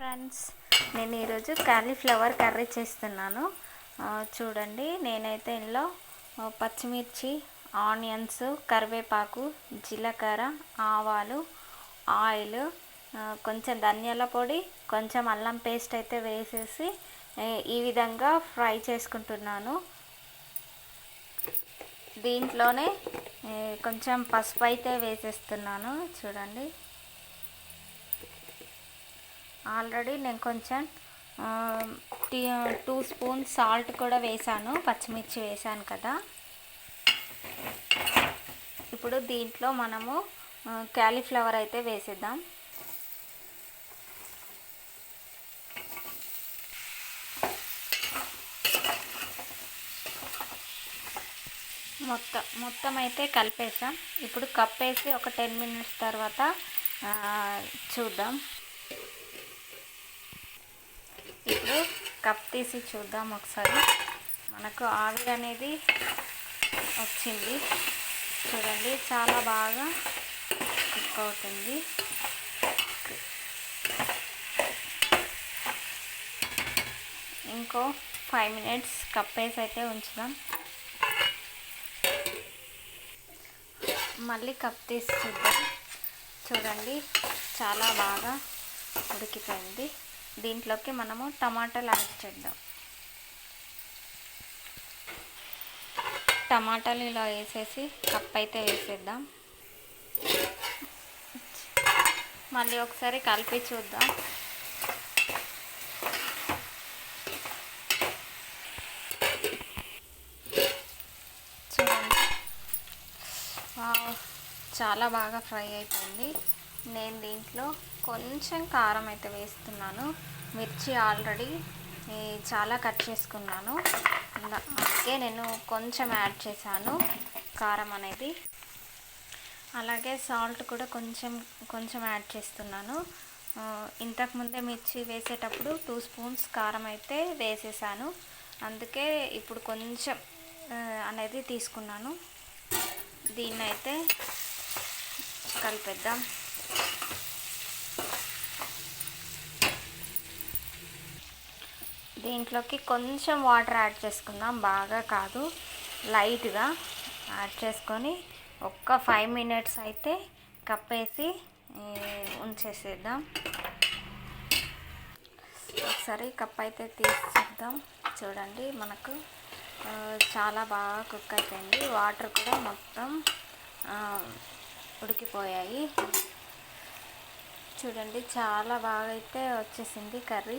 Friends నేను ఈరోజు cauliflower curry చేస్తున్నాను. చూడండి నేనైతే ఇందులో పచ్చిమిర్చి ఆనియన్స్ కరివేపాకు జీలకర్ర ఆవాలు ఆయిల్ కొంచెం ధనియాల పొడి కొంచెం అల్లం పేస్ట్ అయితే వేసేసి ఈ విధంగా ఫ్రై చేసుకుంటున్నాను. దీంట్లోనే కొంచెం పసుపు అయితే వేసేస్తున్నాను. చూడండి. ఆల్రెడీ నేను కొంచెం టూ స్పూన్ సాల్ట్ కూడా వేసాను పచ్చిమిర్చి వేసాను కదా. ఇప్పుడు దీంట్లో మనము క్యాలీఫ్లవర్ అయితే వేసేద్దాం. మొత్తం మొత్తం అయితే కలిపేసాం. ఇప్పుడు కప్పేసి ఒక టెన్ మినిట్స్ తర్వాత చూద్దాం. ఇప్పుడు కప్ తీసి చూద్దాం ఒకసారి. మనకు ఆవిరి అనేది వచ్చింది. చూడండి చాలా బాగా కుక్ అవుతుంది. ఇంకో ఫైవ్ మినిట్స్ కప్ వేసి అయితే ఉంచుదాం. మళ్ళీ కప్ తీసి చూద్దాం. చూడండి చాలా బాగా ఉడికిపోయింది. దీంట్లోకి మనము టమాటాలు యాడ్ చేద్దాం. టమాటాలు ఇలా వేసేసి కప్ అయితే వేసేద్దాం. మళ్ళీ ఒకసారి కలిపి చూద్దాం. చూడండి. చాలా బాగా ఫ్రై అయిపోయింది. నేను దీంట్లో కొంచెం కారం అయితే వేస్తున్నాను. మిర్చి ఆల్రెడీ చాలా కట్ చేసుకున్నాను. అందుకే నేను కొంచెం యాడ్ చేశాను కారం అనేది. అలాగే సాల్ట్ కూడా కొంచెం కొంచెం యాడ్ చేస్తున్నాను. ఇంతకుముందే మిర్చి వేసేటప్పుడు టూ స్పూన్స్ కారం అయితే వేసేసాను. అందుకే ఇప్పుడు కొంచెం అనేది తీసుకున్నాను. దీన్నైతే కలిపేద్దాం. దీంట్లోకి కొంచెం వాటర్ యాడ్ చేసుకుందాం. బాగా కాదు లైట్గా యాడ్ చేసుకొని ఒక్క ఫైవ్ మినిట్స్ అయితే కప్పేసి ఉంచేసేద్దాం. ఒకసారి కప్ అయితే తీసేద్దాం. చూడండి మనకు చాలా బాగా కుక్ అయిపోయింది. వాటర్ కూడా మొత్తం ఉడికిపోయాయి. చూడండి చాలా బాగా అయితే వచ్చేసింది కర్రీ.